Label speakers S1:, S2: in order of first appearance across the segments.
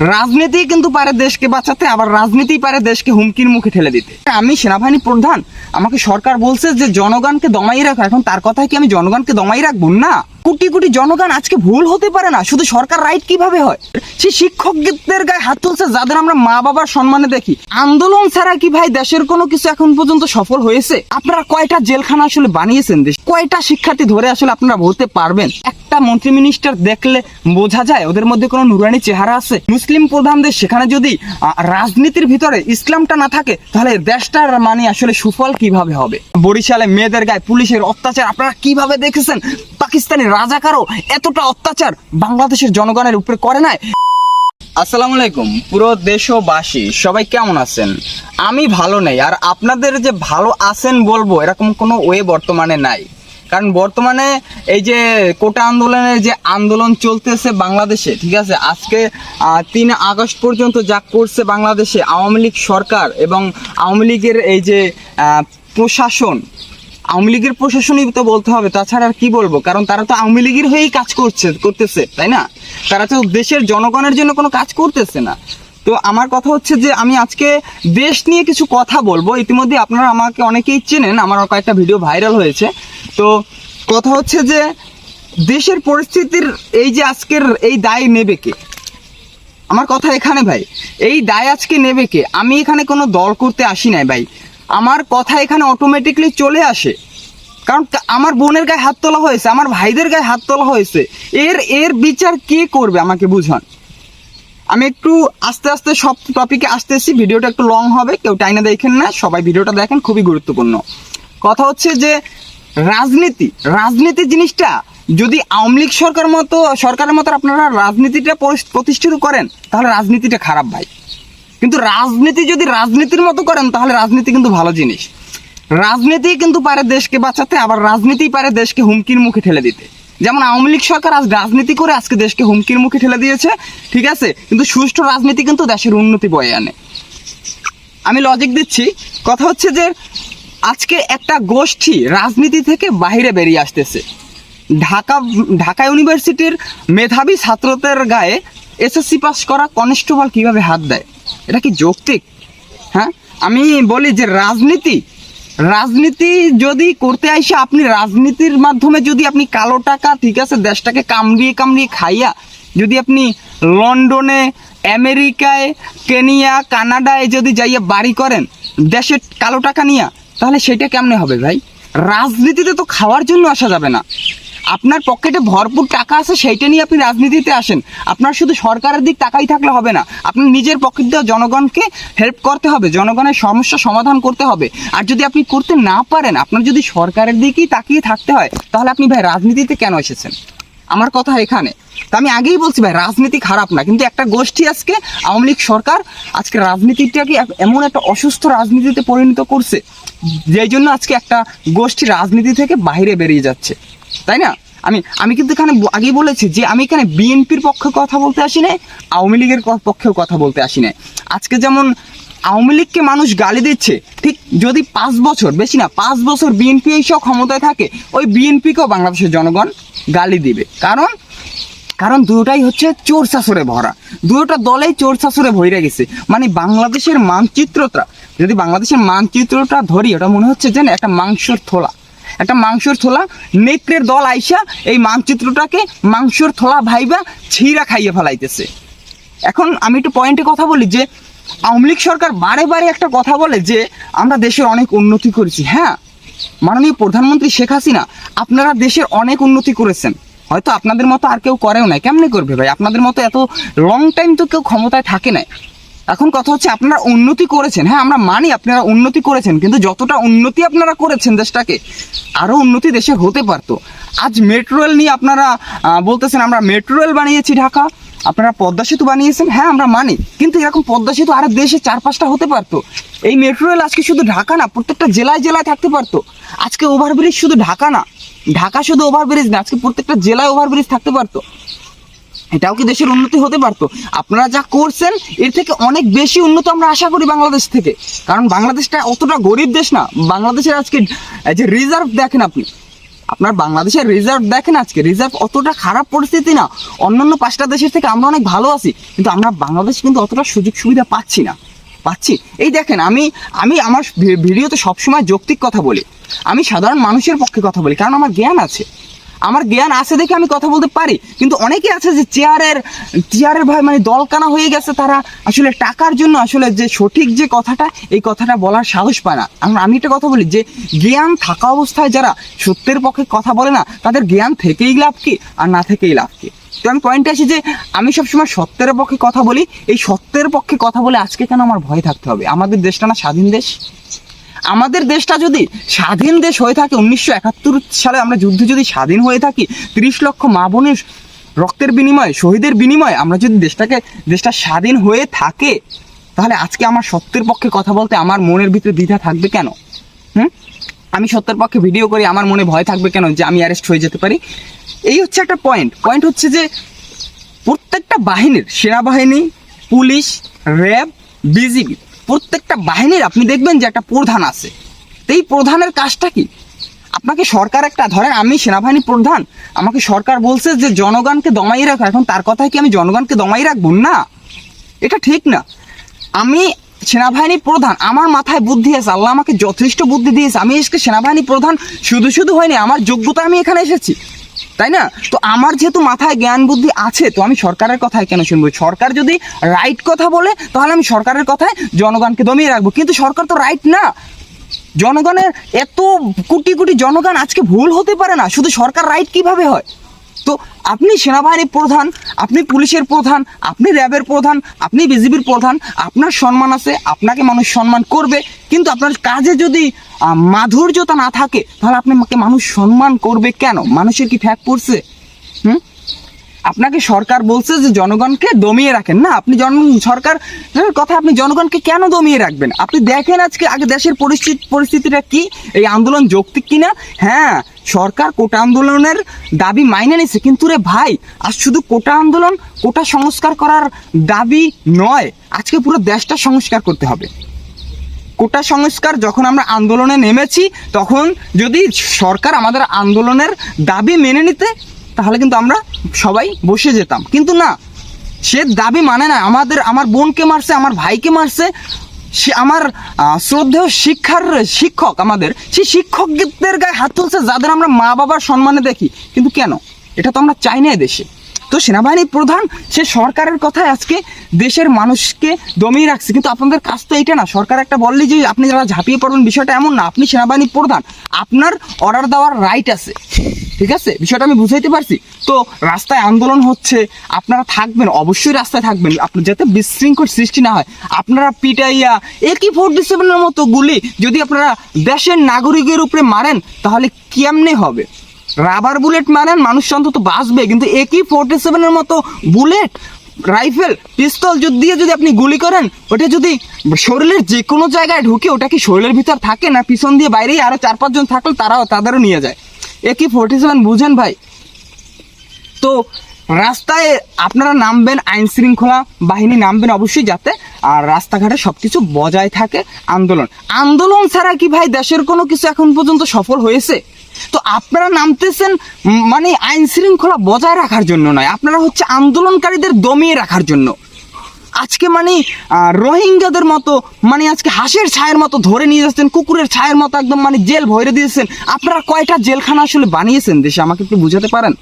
S1: রাজনীতি কিন্তু পারে দেশকে বাঁচাতে, আবার রাজনীতি পারে দেশকে হুমকির মুখে ঠেলে দিতে। আমি সেনাবাহিনী প্রধান, আমাকে সরকার বলছে যে জনগণকে দমাই রাখো, এখন তার কথায় কি আমি জনগণকে দমাই রাখব? না। কোটি কোটি জনগণ আজকে ভুল হতে পারে না। শুধু সরকার রাইট কীভাবে হয়? সেই শিক্ষকদের গায়ে হাত তুলছে যাদের আমরা মা বাবার সম্মানে দেখি। আন্দোলন ছাড়া কি ভাই দেশের কোনো কিছু এখন পর্যন্ত সফল হয়েছে? আপনারা কয়টা জেলখানা আসলে বানিয়েছেন দেশ? কয়টা শিক্ষার্থী ধরে আসলে আপনারা বলতে পারবেন? একটা মন্ত্রী মিনিস্টার দেখলে বোঝা যায় ওদের মধ্যে কোনো নুরানি চেহারা আছে। মুসলিম প্রধান দেশ, সেখানে যদি রাজনীতির ভিতরে ইসলামটা না থাকে, তাহলে দেশটার মানে আসলে সুফল কীভাবে হবে? বরিশালে মেয়েদের গায়ে পুলিশের অত্যাচার, আপনারা কীভাবে দেখেছেন? পাকিস্তানি রাজাকারও এতটা অত্যাচার বাংলাদেশের জনগণের উপরে করে নাই। আসসালামু আলাইকুম, পুরো দেশবাসী, সবাই কেমন আছেন? আমি ভালো নেই, আর আপনাদের যে ভালো আছেন বলব, এরকম কোনো ওয়ে বর্তমানে নাই। কারণ বর্তমানে এই যে কোটা আন্দোলনের যে আন্দোলন চলতেছে বাংলাদেশে, ঠিক আছে? আজকে তিন আগস্ট পর্যন্ত যা করছে বাংলাদেশে আওয়ামী লীগ সরকার এবং আওয়ামী লীগের এই যে প্রশাসন আওয়ামী লীগের প্রশাসনই তো বলতে হবে, তাছাড়া আর কি বলব? কারণ তারা তো আওয়ামী লীগের হয়েই কাজ করছে, করতেছে, তাই না? তারা তো দেশের জনগণের জন্য কোনো কাজ করতেছে না। তো আমার কথা হচ্ছে যে, আমি আজকে দেশ নিয়ে কিছু কথা বলব। ইতিমধ্যে আপনারা আমাকে অনেকেই চেনেন, আমার কয়েকটা ভিডিও ভাইরাল হয়েছে। তো কথা হচ্ছে যে, দেশের পরিস্থিতির এই যে আজকের এই দায় নেবে কে? আমার কথা এখানে ভাই, এই দায় আজকে নেবে কে? আমি এখানে কোনো দল করতে আসি নাই ভাই। আমার কথা এখানে অটোমেটিকলি চলে আসে। কারণ আমার বোনের গায়ে হাত তোলা হয়েছে, আমার ভাইদের গায়ে হাত তোলা হয়েছে। এর এর বিচার কে করবে আমাকে বুঝান? আমি একটু আস্তে আস্তে সব টপিকে আসতেছি, ভিডিওটা একটু লং হবে, কেউ টাইনা দেখেন না, সবাই ভিডিওটা দেখেন, খুবই গুরুত্বপূর্ণ। কথা হচ্ছে যে, রাজনীতি রাজনীতি জিনিসটা যদি আওয়ামী লীগ সরকার মতো, সরকারের মতো আপনারা রাজনীতিটা প্রতিষ্ঠিত করেন, তাহলে রাজনীতিটা খারাপ ভাই। কিন্তু রাজনীতি যদি রাজনীতির মতো করেন, তাহলে রাজনীতি কিন্তু ভালো জিনিস। রাজনীতি কিন্তু পারে দেশকে বাঁচাতে, আবার রাজনীতি পারে দেশকে হুমকির মুখে ঠেলে দিতে। যেমন আওয়ামী লীগ সরকার আজ রাজনীতি করে আজকে দেশকে হুমকির মুখে ঠেলে দিয়েছে, ঠিক আছে? কিন্তু সুষ্ঠু রাজনীতি কিন্তু দেশের উন্নতি বয়ে আনে। আমি লজিক দিচ্ছি। কথা হচ্ছে যে, আজকে একটা গোষ্ঠী রাজনীতি থেকে বাইরে বেরিয়ে আসতেছে। ঢাকা ঢাকা ইউনিভার্সিটির মেধাবী ছাত্রদের গায়ে এসএসসি পাস করা কনস্টেবল কীভাবে হাত দেয়? এটা কি যৌক্তিক? হ্যাঁ? আমি বলি যে রাজনীতি রাজনীতি যদি করতে আইসে আপনি রাজনীতির মাধ্যমে যদি আপনি কালো টাকা, ঠিক আছে, দেশটাকে কামড়িয়ে কামড়িয়ে খাইয়া, যদি আপনি লন্ডনে, আমেরিকায়, কেনিয়া, কানাডায় যদি যাইয়া বাড়ি করেন দেশের কালো টাকা নিয়া, তাহলে সেটা কেমনে হবে ভাই? রাজনীতিতে তো খাওয়ার জন্য আসা যাবে না। আপনার পকেটে ভরপুর টাকা আছে, সেইটা নিয়ে আপনি রাজনীতিতে আসেন। আপনার শুধু সরকারের দিক টাকাই থাকলে হবে না। আপনার নিজের পকেট দেওয়া জনগণকে হেল্প করতে হবে, জনগণের সমস্যা সমাধান করতে হবে। আর যদি আপনি করতে না পারেন, আপনার যদি সরকারের দিকেই তাকিয়ে থাকতে হয়, তাহলে আপনি ভাই রাজনীতিতে কেন এসেছেন? আমার কথা এখানে। তা আমি আগেই বলছি ভাই, রাজনীতি খারাপ না, কিন্তু একটা গোষ্ঠী আজকে আওয়ামী লীগ সরকার আজকে রাজনীতিটাকে এমন একটা অসুস্থ রাজনীতিতে পরিণত করছে, যেই জন্য আজকে একটা গোষ্ঠী রাজনীতি থেকে বাইরে বেরিয়ে যাচ্ছে। তাই না? আমি আমি কিন্তু এখানে আগেই বলেছি যে আমি এখানে বিএনপির পক্ষে কথা বলতে আসি নাই, আওয়ামী লীগের পক্ষেও কথা বলতে আসি নাই। আজকে যেমন আওয়ামী লীগকে মানুষ গালি দিচ্ছে, ঠিক যদি পাঁচ বছর, বেশি না, পাঁচ বছর বিএনপি এইসব ক্ষমতায় থাকে, ওই বিএনপিকেও বাংলাদেশের জনগণ গালি দিবে। কারণ কারণ দুটোটাই হচ্ছে চোর শাসরে ভরা। দুটো দলেই চোর শাসরে ভরে গেছে। মানে বাংলাদেশের মানচিত্রটা, যদি বাংলাদেশের মানচিত্রটা ধরি, ওটা মনে হচ্ছে যেন একটা মাংসর থোলা। একটা মাংসর থোলা নেকড়ের দল আইসা এই মানচিত্রটাকে মাংসর থোলা ভাইবা ছিঁড়া খাইয়ে ফেলাইতেছে। এখন আমি একটু পয়েন্টে কথা বলি যে, আওয়ামী লীগ সরকার বারে বারে একটা কথা বলে যে, আমরা দেশের অনেক উন্নতি করেছি। হ্যাঁ মাননীয় প্রধানমন্ত্রী শেখ হাসিনা, আপনারা দেশের অনেক উন্নতি করেছেন। হয়তো আপনাদের মতো আর কেউ করেও নাই। কেমনে করবে ভাই? আপনাদের মতো এত লং টাইম তো কেউ ক্ষমতায় থাকে নাই। এখন কথা হচ্ছে আপনারা উন্নতি করেছেন। হ্যাঁ আমরা মানি আপনারা উন্নতি করেছেন, কিন্তু যতটা উন্নতি আপনারা করেছেন দেশটাকে আরও উন্নতি দেশে হতে পারতো। আজ মেট্রো রেল নিয়ে আপনারা বলতেছেন, আমরা মেট্রো রেল বানিয়েছি ঢাকা। আপনারা পদ্মা সেতু বানিয়েছেন? হ্যাঁ আমরা মানি। কিন্তু এরকম পদ্মা সেতু আরও দেশে চার পাঁচটা হতে পারতো। এই মেট্রো রেল আজকে শুধু ঢাকা না, প্রত্যেকটা জেলায় জেলায় থাকতে পারতো। আজকে ওভারব্রিজ শুধু ঢাকা না। ঢাকা শুধু ওভারব্রিজ না, আজকে প্রত্যেকটা জেলায় ওভারব্রিজ থাকতে পারতো। এটাও কি দেশের উন্নতি হতে পারতো? আপনারা যা করছেন, এর থেকে অনেক বেশি উন্নত আমরা আশা করি বাংলাদেশ থেকে। কারণ বাংলাদেশটা অতটা গরিব দেশ না। বাংলাদেশের আজকে যে রিজার্ভ দেখেন আপনি। আপনার বাংলাদেশের রিজার্ভ দেখেন আজকে। রিজার্ভ অতটা খারাপ পরিস্থিতি না। অন্যান্য পাঁচটা দেশের থেকে আমরা অনেক ভালো আছি। কিন্তু আমরা বাংলাদেশ কিন্তু অতটা সুযোগ সুবিধা পাচ্ছি না। পাচ্ছি? এই দেখেন, আমি আমি আমার ভিডিওতে সবসময় যৌক্তিক কথা বলি। আমি সাধারণ মানুষের পক্ষে কথা বলি, কারণ আমার জ্ঞান আছে। আমার জ্ঞান আছে দেখে আমি কথা বলতে পারি। কিন্তু অনেকে আছে যে চেয়ারের চেয়ারের ভাই মানে দলকানা হয়ে গেছে তারা আসলে টাকার জন্য আসলে যে সঠিক যে কথাটা, এই কথাটা বলার সাহস পায় না। আমরা আমি একটা কথা বলি যে, জ্ঞান থাকা অবস্থায় যারা সত্যের পক্ষে কথা বলে না, তাদের জ্ঞান থেকেই লাভ কি, আর না থেকেই লাভ কি? তো আমি পয়েন্টে আসি যে, আমি সবসময় সত্যের পক্ষে কথা বলি। এই সত্যের পক্ষে কথা বলে আজকে কেন আমার ভয় থাকতে হবে? আমাদের দেশটা না স্বাধীন দেশ? আমাদের দেশটা যদি স্বাধীন দেশ হয়ে থাকে, উনিশশো একাত্তর সালে আমরা যুদ্ধে যদি স্বাধীন হয়ে থাকি, তিরিশ লক্ষ মা বোনের রক্তের বিনিময়ে, শহীদের বিনিময়ে আমরা যদি দেশটাকে, দেশটা স্বাধীন হয়ে থাকে, তাহলে আজকে আমার সত্যের পক্ষে কথা বলতে আমার মনের ভিতরে দ্বিধা থাকবে কেন? হুম? আমি সত্যের পক্ষে ভিডিও করি, আমার মনে ভয় থাকবে কেন যে আমি অ্যারেস্ট হয়ে যেতে পারি? এই হচ্ছে একটা পয়েন্ট পয়েন্ট হচ্ছে যে প্রত্যেকটা বাহিনীর সেনাবাহিনী, পুলিশ, র্যাব, বিজিবি প্রত্যেকটা বাহিনীর আপনি দেখবেন যে একটা প্রধান আছে। এই প্রধানের কাজটা কি? আপনাকে সরকার একটা, ধরেন আমি সেনাবাহিনী প্রধান, আমাকে সরকার বলছে যে জনগণকে দমাই রাখো, এখন তার কথায় কি আমি জনগণকে দমাই রাখব? না। এটা ঠিক না। আমি সেনাবাহিনী প্রধান, আমার মাথায় বুদ্ধি আছে, আল্লাহ আমাকে যথেষ্ট বুদ্ধি দিয়েছে। আমি আজকে সেনাবাহিনী প্রধান, শুধু শুধু হয়নি, আমার যোগ্যতা আমি এখানে এসেছি। তাই না? তো আমার যেহেতু মাথায় জ্ঞান বুদ্ধি আছে, তো আমি সরকারের কথায় কেন শুনব? সরকার যদি রাইট কথা বলে, তাহলে আমি সরকারের কথায় জনগণকে দমিয়ে রাখব। কিন্তু সরকার তো রাইট না। জনগণের এত কোটি কোটি জনগণ আজকে ভুল হতে পারে না। শুধু সরকার রাইট কীভাবে হয়? তো আপনি সেনাবাহিনীর প্রধান, আপনি পুলিশের প্রধান, আপনি র্যাবের প্রধান, আপনি বিজিবির প্রধান, আপনার সম্মান আছে, আপনাকে মানুষ সম্মান করবে। কিন্তু আপনার কাজে যদি মাধুর্যতা না থাকে, তাহলে আপনাকে মানুষ সম্মান করবে কেন? মানুষের কি ফ্যাক পড়ছে? হুম? আপনাকে সরকার বলছে যে জনগণকে দমিয়ে রাখেন। না, আপনি জন সরকার কথা আপনি জনগণকে কেন দমিয়ে রাখবেন? আপনি দেখেন আজকে, আগে দেশের পরিস্থিতি, পরিস্থিতিটা কি? এই আন্দোলন যৌক্তিক কিনা? হ্যাঁ সরকার কোটা আন্দোলনের দাবি মাইনে নিছে, কিন্তু রে ভাই, আজ শুধু কোটা আন্দোলন, কোটা সংস্কার করার দাবি নয়, আজকে পুরো দেশটা সংস্কার করতে হবে। কোটা সংস্কার যখন আমরা আন্দোলনে নেমেছি, তখন যদি সরকার আমাদের আন্দোলনের দাবি মেনে নিতে তাহলে কিন্তু আমরা সবাই বসে যেতাম। কিন্তু না, সে দাবি মানে না, আমাদের, আমার বোনকে মারছে, আমার ভাইকে মারছে, সে আমার শ্রদ্ধেয় শিক্ষার শিক্ষক আমাদের সেই শিক্ষকদের গায়ে হাত তুলছে যাদের আমরা মা বাবার সম্মানে দেখি। কিন্তু কেন? এটা তো আমরা চাই না দেশে। তো সেনাবাহিনী প্রধান, সে সরকারের কথায় আজকে দেশের মানুষকে দমিয়ে রাখছে। কিন্তু আপনাদের কাজ তো এইটা না, সরকার একটা বললি যে আপনি যারা ঝাঁপিয়ে পড়বেন, বিষয়টা এমন না। আপনি সেনাবাহিনী প্রধান, আপনার অর্ডার দেওয়ার রাইট আছে। ঠিক আছে? বিষয়টা আমি বুঝাইতে পারছি। তো রাস্তায় আন্দোলন হচ্ছে, আপনারা থাকবেন, অবশ্যই রাস্তায় থাকবেন। আপনি যাতে বিশৃঙ্খল সৃষ্টি না হয়, আপনারা পিটাইয়া একই ফোর্টি সেভেনের মতো গুলি যদি আপনারা দেশের নাগরিকের উপরে মারেন, তাহলে কেমনে হবে? রাবার বুলেট মারেন, মানুষ অন্তত বাঁচবে, কিন্তু একই ফোর্টি সেভেনের মতো বুলেট, রাইফেল, পিস্তল যদি দিয়ে যদি আপনি গুলি করেন, ওটা যদি শরীরের যে কোনো জায়গায় ঢুকে ওটা কি শরীরের ভিতর থাকে না পিছন দিয়ে বাইরেই আরও চার পাঁচজন থাকলে তারাও, তাদেরও নিয়ে যায়? একই ফোর্টি সেভেন বুঝেন ভাই। তো রাস্তায় আপনারা নামবেন আইন শৃঙ্খলা বাহিনী নামবেন অবশ্যই যাতে, আর রাস্তাঘাটে সব কিছু বজায় থাকে আন্দোলন। আন্দোলন ছাড়া কি ভাই দেশের কোনো কিছু এখন পর্যন্ত সফল হয়েছে? তো আপনারা নামতেছেন মানে আইন শৃঙ্খলা বজায় রাখার জন্য নয়, আপনারা হচ্ছে আন্দোলনকারীদের দমিয়ে রাখার জন্য। আজকে মানে রোহিঙ্গাদের মতো মানে আজকে হাঁসের ছায়ের মতো ধরে নিয়ে যাচ্ছেন, কুকুরের ছায়ের মতো একদম মানে জেল ভরে দিয়েছেন। আপনারা কয়টা জেলখানা আসলে বানিয়েছেন দেশে? আমাকে একটু বুঝাতে পারেন?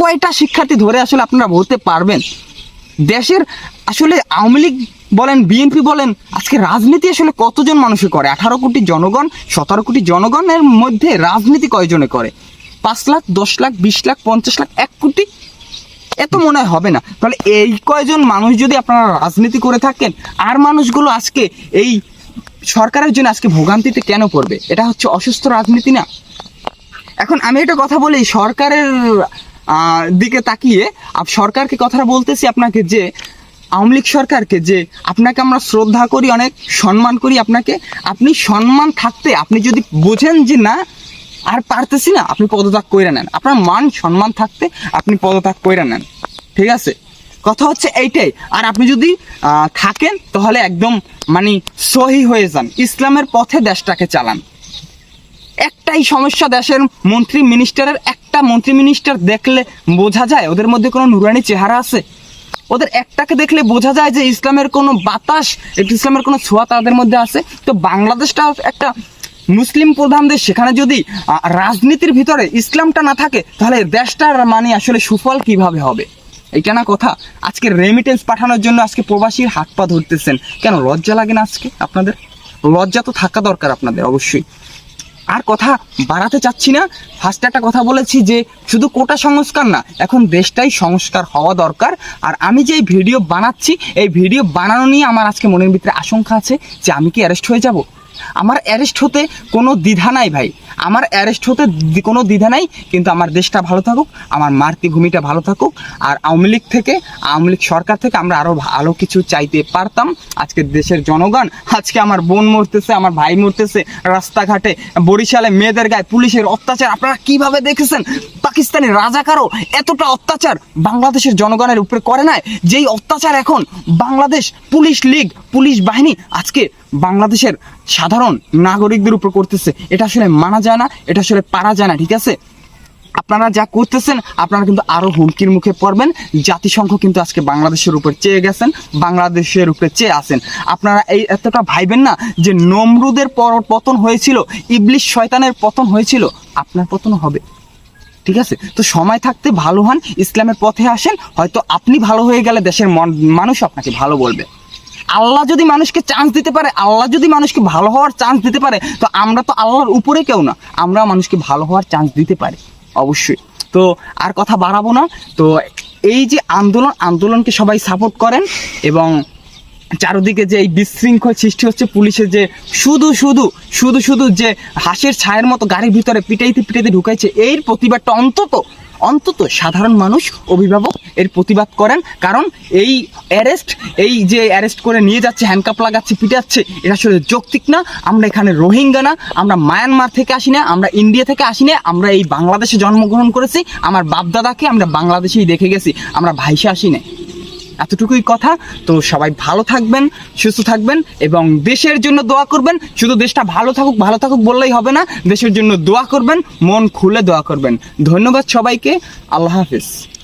S1: কয়টা শিক্ষার্থী ধরে আসলে আপনারা ভরতে পারবেন? দেশের আসলে আওয়ামী লীগ বলেন বিএনপি বলেন, আজকে রাজনীতি আসলে কতজন মানুষে করে? আঠারো কোটি জনগণ, সতেরো কোটি জনগণের মধ্যে রাজনীতি কয়জনে করে? পাঁচ লাখ, দশ লাখ, বিশ লাখ, পঞ্চাশ লাখ, এক কোটি এত মনে হবে না। তাহলে এই কয়জন মানুষ যদি আপনারা রাজনীতি করে থাকেন, আর মানুষগুলো আজকে এই সরকারের জন্য আজকে ভোগান্তিতে কেন পড়বে? এটা হচ্ছে অসুস্থ রাজনীতি না? এখন আমি একটা কথা বলি, সরকারের দিকে তাকিয়ে সরকারকে কথাটা বলতেছি আপনাকে যে, আওয়ামী লীগ সরকারকে যে, আপনাকে আমরা শ্রদ্ধা করি, অনেক সম্মান করি আপনাকে। আপনি সম্মান থাকতে, আপনি যদি বোঝেন যে না আর পারতেছি না, আপনি পদত্যাগ করে নেন। আপনার মান, সম্মান থাকতে আপনি পদত্যাগ করে নেন। ঠিক আছে? কথা হচ্ছে এইটাই। আর আপনি যদি থাকেন, তাহলে একদম মানে সহি হয়ে যান। ইসলামের পথে দেশটাকে চালান। একটাই সমস্যা দেশের মন্ত্রী মিনিস্টারের, একটা মন্ত্রী মিনিস্টার দেখলে বোঝা যায়, ওদের মধ্যে কোনো নুরানি চেহারা আছে। ওদের একটাকে দেখলে বোঝা যায় যে ইসলামের কোনো বাতাস, ইসলামের কোনো ছোঁয়া তাদের মধ্যে আছে। তো বাংলাদেশটা একটা মুসলিম প্রধান দেশ সেখানে যদি রাজনীতির ভিতরে ইসলামটা না থাকে, তাহলে দেশটার মানে আসলে সুফল কীভাবে হবে? এইটা না কথা? আজকে রেমিটেন্স পাঠানোর জন্য আজকে প্রবাসীর হাত পা ধরতেছেন। কেন, লজ্জা লাগে না আজকে আপনাদের? লজ্জা তো থাকা দরকার আপনাদের, অবশ্যই। আর কথা বাড়াতে চাচ্ছি না। ফার্স্ট একটা কথা বলেছি যে, শুধু কোটা সংস্কার না, এখন দেশটাই সংস্কার হওয়া দরকার। আর আমি যে ভিডিও বানাচ্ছি, এই ভিডিও বানানো নিয়ে আমার আজকে মনের ভিতরে আশঙ্কা আছে যে আমি কি অ্যারেস্ট হয়ে যাব? আমার অ্যারেস্ট হতে কোনো দ্বিধা নাই ভাই। আমার অ্যারেস্ট হতে কোনো দ্বিধা নাই, কিন্তু আমার দেশটা ভালো থাকুক, আমার মাতৃভূমিটা ভালো থাকুক, আর আওয়ামী লীগ থেকে, আওয়ামী লীগ সরকার থেকে আমরা আরও ভালো কিছু চাইতে পারতাম। আজকে দেশের জনগণ, আজকে আমার বোন মরতেছে, আমার ভাই মরতেছে, রাস্তাঘাটে, বরিশালে মেয়েদের গায়ে পুলিশের অত্যাচার, আপনারা কীভাবে দেখেছেন? পাকিস্তানি রাজাকারও এতটা অত্যাচার বাংলাদেশের জনগণের উপরে করে নাই, যেই অত্যাচার এখন বাংলাদেশ পুলিশ লীগ, পুলিশ বাহিনী আজকে বাংলাদেশের সাধারণ নাগরিকদের উপর করতেছে, এটা আসলে মানা যায় না এটা আসলে পারা যায় না ঠিক আছে? আপনারা যা করতেছেন, আপনারা কিন্তু আরও হুমকির মুখে পড়বেন। জাতিসংঘ কিন্তু আজকে বাংলাদেশের উপর চেয়ে গেছেন, বাংলাদেশের উপরে চেয়ে আছেন। আপনারা এই এতটা ভাইবেন না যে নমরুদের পর পতন হয়েছিল ইবলিশ শয়তানের পতন হয়েছিল, আপনার পতন হবে। ঠিক আছে? তো সময় থাকতে ভালো হন, ইসলামের পথে আসেন, হয়তো আপনি ভালো হয়ে গেলে দেশের মন- মানুষ আপনাকে ভালো বলবে। আল্লাহ যদি মানুষকে চান্স দিতে পারে, আল্লাহ যদি মানুষকে ভালো হওয়ার চান্স দিতে পারে, তো আমরা তো আল্লাহর উপরে কেউ না, আমরা মানুষকে ভালো হওয়ার চান্স দিতে পারি, অবশ্যই। তো আর কথা বাড়াবো না, তো এই যে আন্দোলন, আন্দোলনকে সবাই সাপোর্ট করেন এবং চারদিকে যে এই বিশৃঙ্খল সৃষ্টি হচ্ছে পুলিশের যে শুধু শুধু শুধু শুধু যে হাঁসের ছায়ের মতো গাড়ির ভিতরে পিটাইতে পিটাইতে ঢুকাইছে, এর প্রতিবাদটা অন্তত অন্তত সাধারণ মানুষ, অভিভাবক, এর প্রতিবাদ করেন। কারণ এই অ্যারেস্ট এই যে অ্যারেস্ট করে নিয়ে যাচ্ছে হ্যান্ডকাপ লাগাচ্ছে, পিটাচ্ছে, এটা আসলে যৌক্তিক না। আমরা এখানে রোহিঙ্গা না, আমরা মায়ানমার থেকে আসি না, আমরা ইন্ডিয়া থেকে আসি না, আমরা এই বাংলাদেশে জন্মগ্রহণ করেছি, আমার বাপদাদাকে আমরা বাংলাদেশেই দেখে গেছি, আমরা ভাইসে আসি না এতটুকুই কথা। তো সবাই ভালো থাকবেন, সুস্থ থাকবেন এবং দেশের জন্য দোয়া করবেন। শুধু দেশটা ভালো থাকুক ভালো থাকুক বললেই হবে না। দেশের জন্য দোয়া করবেন, মন খুলে দোয়া করবেন। ধন্যবাদ সবাইকে। আল্লাহ হাফিজ।